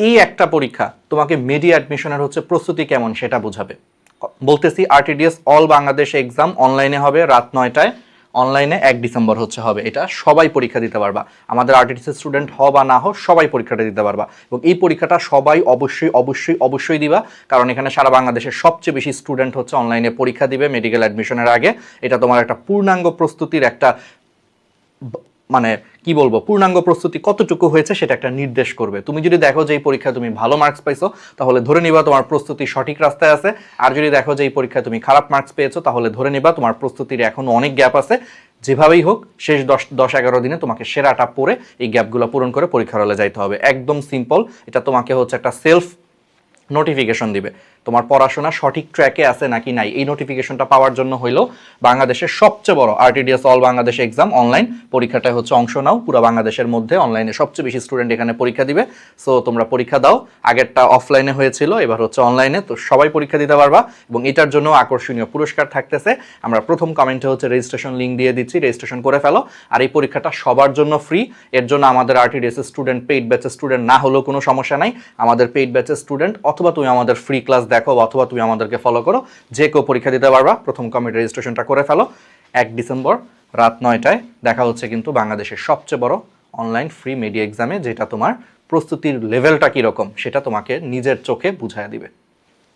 এই একটা পরীক্ষা, তোমাকে মিডিয়া অ্যাডমিশনের হচ্ছে প্রস্তুতি কেমন সেটা বোঝাবে। বলতেছি আরটিডিএস অল বাংলাদেশ এক্সাম অনলাইনে হবে, রাত নয়টায়। অনলাইনে এক ডিসেম্বর হচ্ছে হবে, এটা সবাই পরীক্ষা দিতে পারবা। আমাদের আরটিডিএস স্টুডেন্ট হ বা না হোক সবাই পরীক্ষাটা দিতে পারবা। এবং এই পরীক্ষাটা সবাই অবশ্যই অবশ্যই অবশ্যই দিবা, কারণ এখানে সারা বাংলাদেশের সবচেয়ে বেশি স্টুডেন্ট হচ্ছে অনলাইনে পরীক্ষা দিবে মেডিকেল অ্যাডমিশনের আগে। এটা তোমার একটা পূর্ণাঙ্গ প্রস্তুতির একটা মানে কি বলব, পূর্ণাঙ্গ প্রস্তুতি কতটুকু হয়েছে সেটা একটা নির্দেশ করবে। তুমি যদি দেখো যে এই পরীক্ষায় তুমি ভালো মার্কস পাইছো, তাহলে ধরে নিবা তোমার প্রস্তুতি সঠিক রাস্তায় আছে। আর যদি দেখো যে এই পরীক্ষায় তুমি খারাপ মার্কস পেয়েছ, তাহলে ধরে নিবা তোমার প্রস্তুতির এখনও অনেক গ্যাপ আছে। যেভাবেই হোক, শেষ দশ দশ, এগারো দিনে তোমাকে সেরাটা পরে এই গ্যাপগুলো পূরণ করে পরীক্ষার হলে যাইতে হবে। একদম সিম্পল এটা তোমাকে হচ্ছে একটা সেলফ নোটিফিকেশন দিবে। তোমার পড়াশোনা সঠিক ট্র্যাকে আছে নাকি নাই? এই নোটিফিকেশনটা পাওয়ার জন্য হইল বাংলাদেশের সবচেয়ে বড় RTDS all Bangladesh exam online পরীক্ষাটায় হচ্ছে অংশ নাও, পুরো বাংলাদেশের মধ্যে অনলাইনে সবচেয়ে বেশি স্টুডেন্ট এখানে পরীক্ষা দিবে। সো তোমরা পরীক্ষা দাও। আগেরটা অফলাইনে হয়েছিল, এবার হচ্ছে অনলাইনে তো সবাই পরীক্ষা দিতে পারবা এবং এটার জন্য আকর্ষণীয় পুরস্কার থাকতেছে। আমরা প্রথম কমেন্টে হচ্ছে রেজিস্ট্রেশন লিঙ্ক দিয়ে দিচ্ছি রেজিস্ট্রেশন করে ফেলো। আর এই পরীক্ষাটা সবার জন্য ফ্রি এর জন্য আমাদের আরটিডিএস স্টুডেন্ট পেইড ব্যাচের স্টুডেন্ট না হলেও কোনো সমস্যা নাই। আমাদের পেইড ব্যাচের স্টুডেন্ট অথবা তুমি আমাদের ফ্রি ক্লাস দেখো অথবা তুমি আমাদেরকে ফলো করো। যে কেউ পরীক্ষা দিতে পারবা, প্রথম কমিটি রেজিস্ট্রেশনটা করে ফেলো। এক ডিসেম্বর রাত নয়টায় দেখা হচ্ছে কিন্তু বাংলাদেশের সবচেয়ে বড় অনলাইন ফ্রি মিডিয়া এক্সামে যেটা তোমার প্রস্তুতির লেভেলটা কীরকম, সেটা তোমাকে নিজের চোখে বুঝায় দিবে।